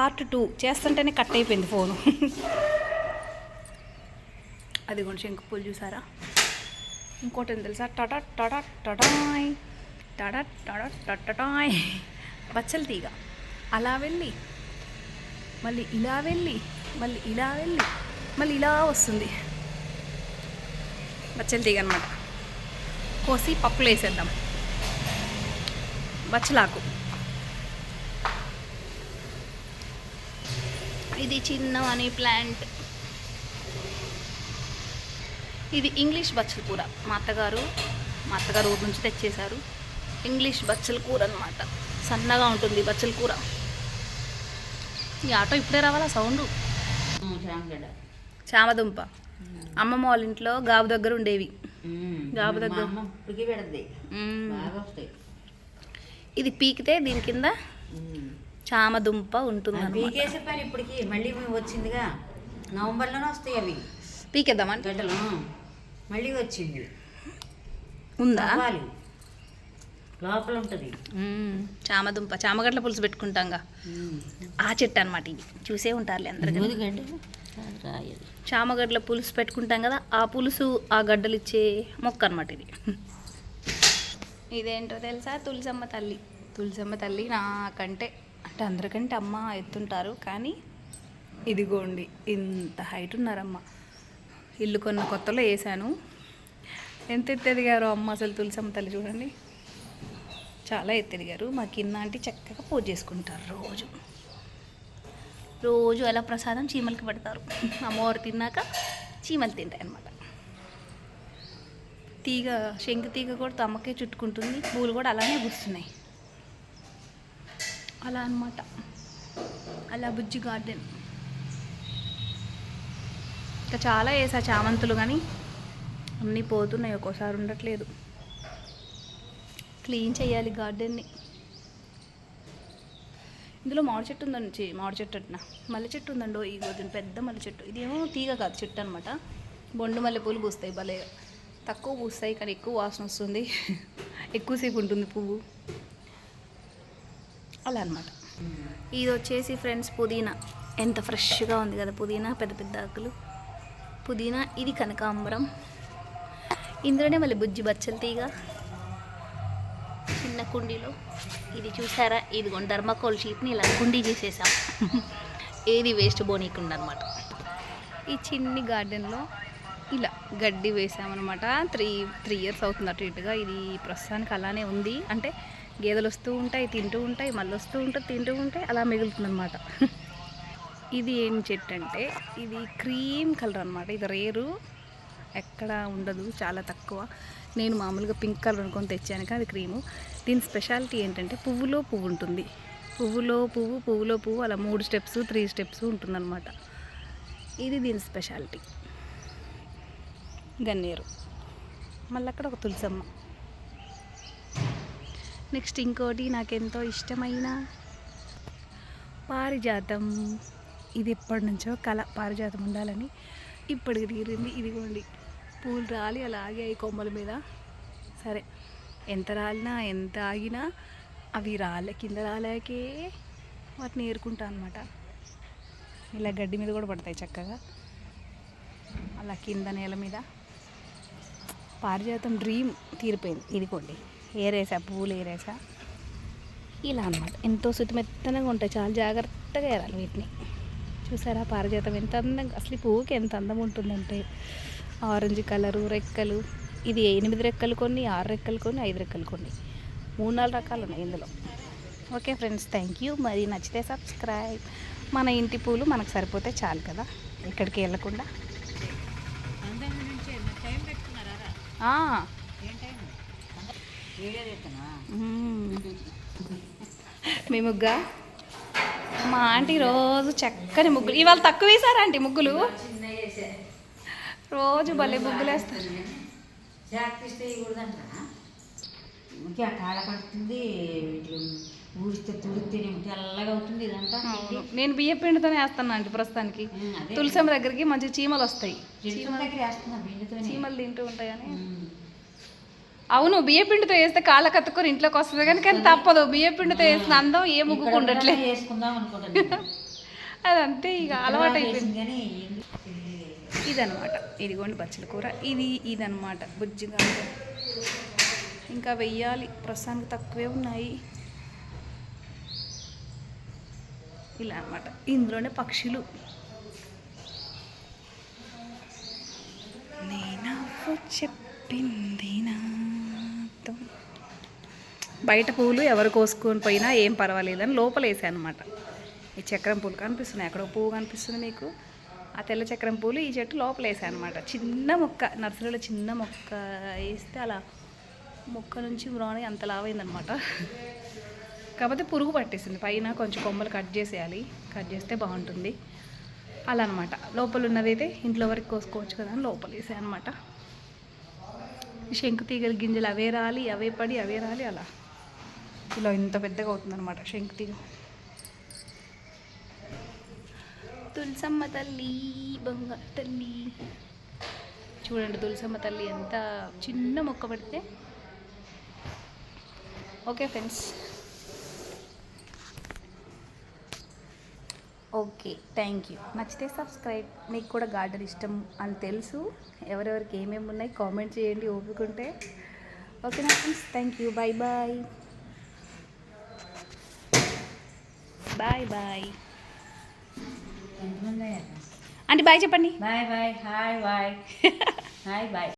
Part two చేస్తుంటేనే cut అయిపోయింది phone. అది కూడా శంకు పూలు చూసారా? ఇంకోటి ఏం తెలుసా? టట టట టటాయ్ టడ టట టటటాయ్ బచ్చల తీగ. అలా వెళ్ళి మళ్ళీ ఇలా వెళ్ళి మళ్ళీ ఇలా వెళ్ళి మళ్ళీ ఇలా వస్తుంది. బచ్చల తీగ అనమాట కోసి పప్పులు వేసేద్దాం. బచ్చలాకు. ఇది చిన్న మనీ ప్లాంట్. ఇది ఇంగ్లీష్ బచ్చల కూర. మా అత్తగారు మా అత్తగారు ఊరు నుంచి తెచ్చేశారు. ఇంగ్లీష్ బచ్చల కూర అనమాట సన్నగా ఉంటుంది బచ్చల కూర. ఈ ఆటో ఇప్పుడే రావాలా సౌండ్? చామదుంప. అమ్మమ్మ వాళ్ళ ఇంట్లో గాబు దగ్గర ఉండేవి. గాబు దగ్గర. ఇది పీకితే దీని కింద చామదుంప ఉంటుంది పీకేసే పని ఇప్పటికి మళ్ళీ వచ్చిందిగా. నవంబర్లోనే వస్తాయి అవి. పీకేద్దామని? గడ్డలు మళ్ళీ వచ్చింది. ఉందా? లోపల ఉంటుంది. చామదుంప చామగడ్డల పులుసు పెట్టుకుంటాంగా. ఆ చెట్టు అనమాట ఇది. చూసే ఉంటారులే అందరు చామగడ్డల పులుసు పెట్టుకుంటాం కదా ఆ పులుసు ఆ గడ్డలు ఇచ్చే మొక్క అనమాట ఇది. ఇదేంటో తెలుసా? తులసమ్మ తల్లి. తులసమ్మ తల్లి నాకంటే అంటే అందరికంటే అమ్మ ఎత్తుంటారు కానీ ఇదిగోండి ఇంత హైట్ ఉన్నారమ్మ. ఇల్లు కొన్న కొత్తలో వేసాను. ఎంత ఎత్తెదిగారు అమ్మ అసలు తులసమ్మ తల్లి చూడండి. చాలా ఎత్తెదిగారు మా కింద అంటే చక్కగా పూజ చేసుకుంటారు రోజు. రోజు అలా ప్రసాదం చీమలకి పెడతారు. అమ్మవారు తిన్నాక చీమలు తింటాయి అన్నమాట తీగ శంకు తీగ కూడా తమ్మకే చుట్టుకుంటుంది. పూలు కూడా అలానే పూస్తున్నాయి అలా అనమాట అలా బుజ్జి గార్డెన్. ఇంకా చాలా వేసా చామంతులు కానీ అన్నీ పోతున్నాయి ఒక్కోసారి ఉండట్లేదు. క్లీన్ చేయాలి గార్డెన్ని. ఇందులో మామిడి చెట్టు ఉందండి మామిడి చెట్టు అట్న మల్లె చెట్టు ఉందండో ఈ దీని పెద్ద మల్లె చెట్టు. ఇదేమో తీగ కాదు చెట్టు అనమాట బొండు మల్లె పూలు పూస్తాయి భలే. తక్కువ పూస్తాయి కానీ ఎక్కువ వాసన వస్తుంది. ఎక్కువసేపు ఉంటుంది పువ్వు. అలా అనమాట ఇది వచ్చేసి ఫ్రెండ్స్ పుదీనా. ఎంత ఫ్రెష్గా ఉంది కదా పుదీనా పెద్ద పెద్ద ఆకులు. పుదీనా ఇది కనకాంబరం. ఇందులోనే మళ్ళీ బుజ్జి బచ్చల తీగ. చిన్న కుండీలో. ఇది చూసారా? ఇది ధర్మకోల్ షీట్ని ఇలా కుండీ చేసేసాం. ఏది వేస్ట్ బోనీకుండా అనమాట ఈ చిన్ని గార్డెన్లో ఇలా గడ్డి వేసామన్నమాట. త్రీ త్రీ ఇయర్స్ అవుతుంది అటు ఇటుగా. ఇది ప్రస్తుతానికి అలానే ఉంది. అంటే గేదెలు వస్తూ ఉంటాయి తింటూ ఉంటాయి మళ్ళీ వస్తూ ఉంటాయి తింటూ ఉంటాయి అలా మిగులుతుందన్నమాట. ఇది ఏం చెట్టు అంటే ఇది క్రీమ్ కలర్ అనమాట ఇది రేరు ఎక్కడ ఉండదు చాలా తక్కువ. నేను మామూలుగా పింక్ కలర్ అనుకొని తెచ్చాను కానీ అది క్రీము. దీని స్పెషాలిటీ ఏంటంటే పువ్వులో పువ్వు ఉంటుంది. పువ్వులో పువ్వు పువ్వులో పువ్వు అలా మూడు స్టెప్స్ త్రీ స్టెప్స్ ఉంటుందన్నమాట. ఇది దీని స్పెషాలిటీ. గన్నేరు. మళ్ళీ అక్కడ ఒక తులసమ్మ. నెక్స్ట్ ఇంకోటి నాకెంతో ఇష్టమైన పారిజాతం. ఇది ఎప్పటి నుంచో కళ పారిజాతం ఉండాలని ఇప్పటికి తీరింది. ఇదిగోండి పూలు రాలి అలాగే అవి కొమ్మల మీద. సరే ఎంత రాలినా ఎంత ఆగినా అవి రాలే కింద రాలేకే వాటిని ఏరుకుంటా అనమాట ఇలా గడ్డి మీద కూడా పడతాయి చక్కగా. అలా కింద నేల మీద. పారిజాతం డ్రీమ్ తీరిపోయింది. ఇదిగోండి ఏరేసా పువ్వులు ఏరేసా. ఇలా అనమాట ఎంతో సుతిమెత్తనగా ఉంటాయి. చాలా జాగ్రత్తగా ఏరాలి వీటిని. చూసారా పారిజాతం ఎంత అందంగా అసలు ఈ పువ్వుకి ఎంత అందం ఉంటుందంటే. ఆరెంజ్ కలరు రెక్కలు. ఇది ఎనిమిది రెక్కలు కొన్ని ఆరు రెక్కలు కొన్ని ఐదు రెక్కలు కొన్ని. మూడు నాలుగు రకాలు ఉన్నాయి ఇందులో. Okay friends thank you. మరి నచ్చితే సబ్స్క్రైబ్. మన ఇంటి పూలు మనకు సరిపోతే చాలు కదా. ఎక్కడికి వెళ్ళకుండా టైం పెట్టుకున్నారా ఆ, ఏం టైం వీడియో తీస్తున్నా మ్మ్. మీ ముగ్గా? మా ఆంటీ రోజు చక్కని ముగ్గులు. ఇవాళ తక్కువ వేసారా ఆంటీ ముగ్గులు? రోజు భలే ముగ్గులు వేస్తారు. నేను బియ్య పిండితోనే వేస్తాను ఆంటీ ప్రస్తుతానికి. తులసమ్మ దగ్గరికి మంచి చీమలు వస్తాయి. చీమలు తింటూ ఉంటాయని. అవును బియ్య పిండితో వేస్తే కాళ్ళ కత్తుకొని ఇంట్లోకి వస్తుంది కానీ కానీ తప్పదు. బియ్య పిండితో వేసిన అందం ఏ ముగ్గుకు ఇక్కడ ఉండట్లే ఉండగానే వేసుకుందాం అనుకుంటున్నాను. అదంతే ఇక అలవాటు అయిపోయింది ఇదనమాట ఇదిగోండి బచ్చల కూర. ఇది ఇదనమాట బుజ్జిగా ఇంకా వెయ్యాలి. ప్రస్తుతానికి తక్కువే ఉన్నాయి. ఇలా అన్నమాట. ఇందులోనే పక్షులు. నేనవ్వు చెప్పింది నాతో బయట పూలు ఎవరు కోసుకొని పోయినా ఏం పర్వాలేదని లోపల వేసాను అనమాట ఈ చక్రం పూలు కనిపిస్తున్నాయి. అక్కడ పువ్వు కనిపిస్తుంది మీకు ఆ తెల్ల చక్రం పూలు ఈ చెట్టు లోపల వేసాను అనమాట చిన్న మొక్క నర్సరీలో చిన్న మొక్క వేస్తే అలా మొక్క నుంచి మ్రాణి అంత లావైందనమాట. కాకపోతే పురుగు పట్టేసింది. పైన కొంచెం కొమ్మలు కట్ చేసేయాలి. కట్ చేస్తే బాగుంటుంది. అలా అనమాట లోపల ఉన్నదైతే ఇంట్లో వరకు కోసుకోవచ్చు కదా అని లోపల వేసాను అనమాట శంకు తీగల గింజలు అవే రాలి అవే పడి అవే రాలి అలా. ఇలా ఇంత పెద్దగా అవుతుందన్నమాట శంకు తీగ. తులసమ్మ తల్లి బంగారు తల్లి. చూడండి తులసమ్మ తల్లి ఎంత చిన్న మొక్క పడితే. Okay friends. Okay thank you. నచ్చితే సబ్స్క్రైబ్. మీకు కూడా గార్డెన్ ఇష్టం అని తెలుసు. ఎవరెవరికి ఏమేమి ఉన్నాయి కామెంట్ చేయండి ఓపుకుంటే ఓకేనా friends thank you. Bye bye bye bye అంటే బాయ్ చెప్పండి. Bye bye hi bye hi bye